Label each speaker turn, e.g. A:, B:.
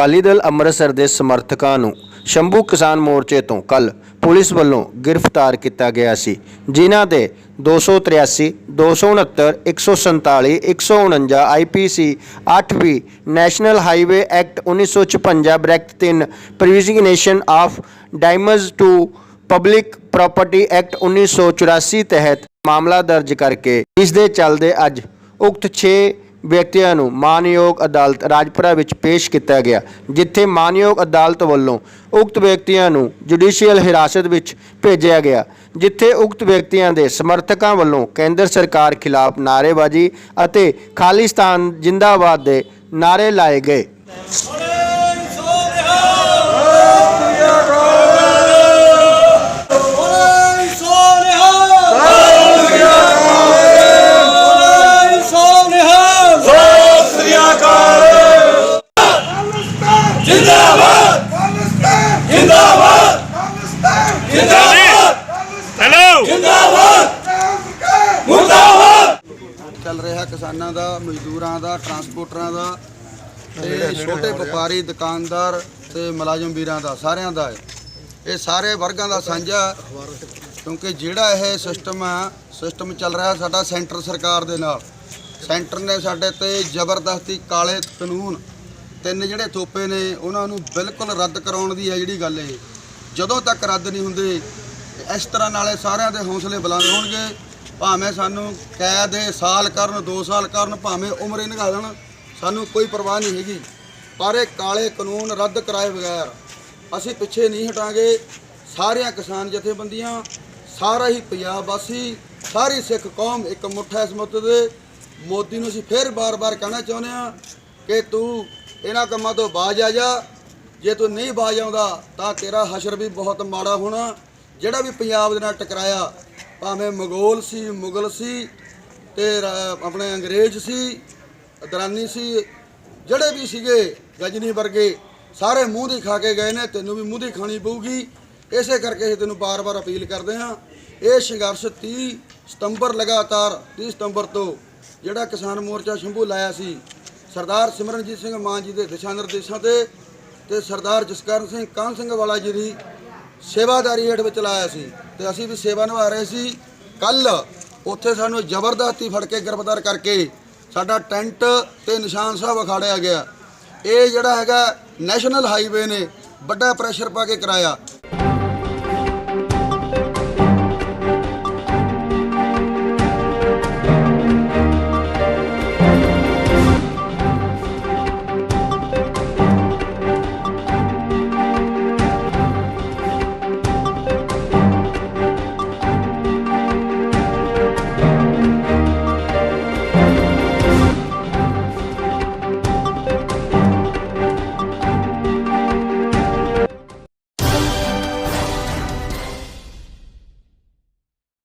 A: ਅਕਾਲੀ ਦਲ ਅੰਮ੍ਰਿਤਸਰ ਦੇ ਸਮਰਥਕਾਂ ਨੂੰ ਸ਼ੰਭੂ ਕਿਸਾਨ ਮੋਰਚੇ ਤੋਂ ਕੱਲ ਪੁਲਿਸ ਵੱਲੋਂ ਗ੍ਰਿਫਤਾਰ ਕੀਤਾ ਗਿਆ ਸੀ, ਜਿਨ੍ਹਾਂ ਦੇ 283 269 147 149 IPC 8 national highway act 1956 bracket 3 prevention of damages to public property act 1984 ਤਹਿਤ ਮਾਮਲਾ ਦਰਜ ਕਰਕੇ ਇਸ ਦੇ ਚੱਲਦੇ ਅੱਜ ਉਕਤ 6 ਵਿਅਕਤੀਆਂ ਨੂੰ ਮਾਨਯੋਗ ਅਦਾਲਤ ਰਾਜਪੁਰਾ ਵਿੱਚ ਪੇਸ਼ ਕੀਤਾ ਗਿਆ, ਜਿੱਥੇ ਮਾਨਯੋਗ ਅਦਾਲਤ ਵੱਲੋਂ ਉਕਤ ਵਿਅਕਤੀਆਂ ਨੂੰ ਜੁਡੀਸ਼ੀਅਲ ਹਿਰਾਸਤ ਵਿੱਚ ਭੇਜਿਆ ਗਿਆ, ਜਿੱਥੇ ਉਕਤ ਵਿਅਕਤੀਆਂ ਦੇ ਸਮਰਥਕਾਂ ਵੱਲੋਂ ਕੇਂਦਰ ਸਰਕਾਰ ਖਿਲਾਫ ਨਾਅਰੇਬਾਜ਼ੀ ਅਤੇ ਖਾਲਿਸਤਾਨ ਜਿੰਦਾਬਾਦ ਦੇ ਨਾਅਰੇ ਲਾਏ ਗਏ।
B: ਜਿੰਦਾਬਾਦ ਜਿੰਦਾਬਾਦ ਜਿੰਦਾਬਾਦ
C: ਹੈਲੋ
B: ਜਿੰਦਾਬਾਦ ਮੁਰਦਾਬਾਦ
D: ਚੱਲ ਰਿਹਾ ਕਿਸਾਨਾਂ ਦਾ ਮਜ਼ਦੂਰਾਂ ਦਾ ਟਰਾਂਸਪੋਰਟਰਾਂ ਦਾ ਤੇ ਛੋਟੇ ਵਪਾਰੀ ਦੁਕਾਨਦਾਰ ਤੇ ਮੁਲਾਜ਼ਮ ਵੀਰਾਂ ਦਾ ਸਾਰਿਆਂ ਦਾ ਇਹ ਸਾਰੇ ਵਰਗਾਂ ਦਾ ਸਾਂਝਾ ਕਿਉਂਕਿ ਜਿਹੜਾ ਇਹ ਸਿਸਟਮ ਆ ਸਿਸਟਮ ਚੱਲ ਰਿਹਾ ਸਾਡਾ ਸੈਂਟਰ ਸਰਕਾਰ ਦੇ ਨਾਲ। ਸੈਂਟਰ ਨੇ ਸਾਡੇ ਤੇ ਜ਼ਬਰਦਸਤੀ ਕਾਲੇ ਕਾਨੂੰਨ ਤਿੰਨ ਜਿਹੜੇ ਥੋਪੇ ਨੇ, ਉਹਨਾਂ ਨੂੰ ਬਿਲਕੁਲ ਰੱਦ ਕਰਾਉਣ ਦੀ ਹੈ ਜਿਹੜੀ ਗੱਲ ਇਹ। ਜਦੋਂ ਤੱਕ ਰੱਦ ਨਹੀਂ ਹੁੰਦੇ, ਇਸ ਤਰ੍ਹਾਂ ਨਾਲੇ ਸਾਰਿਆਂ ਦੇ ਹੌਸਲੇ ਬੁਲੰਦ ਹੋਣਗੇ। ਭਾਵੇਂ ਸਾਨੂੰ ਕੈਦ ਦੇ ਸਾਲ ਕਰਨ 2 ਸਾਲ ਕਰਨ, ਭਾਵੇਂ ਉਮਰੇ ਨਿਗਾਹ ਦੇਣ ਸਾਨੂੰ ਕੋਈ ਪਰਵਾਹ ਨਹੀਂ ਹੈਗੀ। ਪਰ ਇਹ ਕਾਲੇ ਕਾਨੂੰਨ ਰੱਦ ਕਰਾਏ ਬਗੈਰ ਅਸੀਂ ਪਿੱਛੇ ਨਹੀਂ ਹਟਾਂਗੇ। ਸਾਰੀਆਂ ਕਿਸਾਨ ਜਥੇਬੰਦੀਆਂ, ਸਾਰਾ ਹੀ ਪੰਜਾਬ ਵਾਸੀ, ਸਾਰੀ ਸਿੱਖ ਕੌਮ ਇੱਕ ਮੁੱਠ ਹੈ ਇਸ ਮੁੱਦੇ ਦੇ ਮੋਦੀ ਨੂੰ ਅਸੀਂ ਫਿਰ ਬਾਰ-ਬਾਰ ਕਹਿਣਾ ਚਾਹੁੰਦੇ ਆ ਕਿ ਤੂੰ ਇਹਨਾਂ ਕੰਮਾਂ ਤੋਂ ਬਾਜ ਆ ਜਾ। ਜੇ ਤੂੰ ਨਹੀਂ ਬਾਜ ਆਉਂਦਾ, ਤਾਂ ਤੇਰਾ ਹਸ਼ਰ ਵੀ ਬਹੁਤ ਮਾੜਾ ਹੋਣਾ। ਜਿਹੜਾ ਵੀ ਪੰਜਾਬ ਦੇ ਨਾਲ ਟਕਰਾਇਆ, ਭਾਵੇਂ ਮਗੋਲ ਸੀ, ਮੁਗਲ ਸੀ, ਤੇ ਆਪਣੇ ਅੰਗਰੇਜ਼ ਸੀ, ਦਰਾਨੀ ਸੀ, ਜਿਹੜੇ ਵੀ ਸੀਗੇ, ਗਜਨੀ ਵਰਗੇ, ਸਾਰੇ ਮੂੰਹ ਦੀ ਖਾ ਕੇ ਗਏ ਨੇ, ਤੈਨੂੰ ਵੀ ਮੂੰਹ ਦੀ ਖਾਣੀ ਪਊਗੀ। ਇਸੇ ਕਰਕੇ ਅਸੀਂ ਤੈਨੂੰ ਬਾਰ-ਬਾਰ ਅਪੀਲ ਕਰਦੇ ਹਾਂ। ਇਹ ਸੰਘਰਸ਼ 30 ਸਤੰਬਰ ਲਗਾਤਾਰ 30 ਸਤੰਬਰ ਤੋਂ ਜਿਹੜਾ ਕਿਸਾਨ ਮੋਰਚਾ ਸ਼ੰਭੂ ਲਾਇਆ ਸੀ ਸਰਦਾਰ ਸਿਮਰਨਜੀਤ ਸਿੰਘ ਮਾਨ ਜੀ ਦੇ ਦਿਸ਼ਾ ਨਿਰਦੇਸ਼ਾਂ ਤੇ ਤੇ ਸਰਦਾਰ ਜਸਕਰਨ ਸਿੰਘ ਕਾਹਨ ਸਿੰਘ ਵਾਲਾ ਜੀ ਦੀ ਸੇਵਾਦਾਰੀ ਹੇਠ ਵਿੱਚ ਲਾਇਆ ਸੀ ਤੇ ਅਸੀਂ ਵੀ ਸੇਵਾ ਨਿਭਾ ਰਹੇ ਸੀ। ਕੱਲ ਉੱਥੇ ਸਾਨੂੰ ਜ਼ਬਰਦਸਤੀ ਫੜ ਕੇ ਗ੍ਰਿਫਤਾਰ ਕਰਕੇ ਸਾਡਾ ਟੈਂਟ ਤੇ ਨਿਸ਼ਾਨ ਸਾਹਿਬ ਵਿਖਾੜਿਆ ਗਿਆ। ਇਹ ਜਿਹੜਾ ਹੈਗਾ ਨੈਸ਼ਨਲ ਹਾਈਵੇ ਨੇ ਵੱਡਾ ਪ੍ਰੈਸ਼ਰ ਪਾ ਕੇ ਕਰਾਇਆ।